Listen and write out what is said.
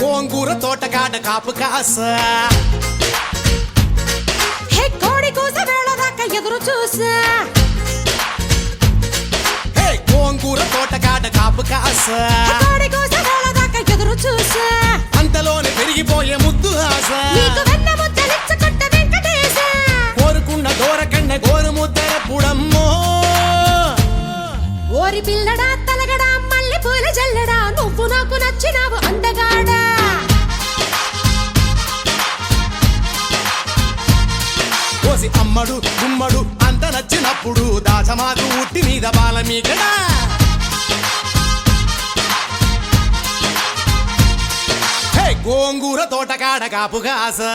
గోంగూర తోటకాడ కాపు కాస. హే కోడి కూస వేళ దాకా ఎదురు చూసా. హే గోంగూర తోటకాడ కాపు కాస. కోడి కూస వేళ దాకా ఎదురు చూసా. అంతలోనే పెరిగిపోయే ముద్దు ఆశ. నీకు వెన్న ముద్దలిచ్చుకుంట వెంకటేశ. కోరుకున్న దూరకన్న గోరు ముద్దర పుడమ్మో. ఓరి పిల్లడా తలగడా మల్లె పూల జల్లడా నువ్వు నాకు నచ్చినావు చేసి అమ్మడు గుమ్మడు అంత నచ్చినప్పుడు దాచమాకు ఉట్టి మీద బాల మీకడా హే గోంగూర తోటకాడ కాపు కాసా.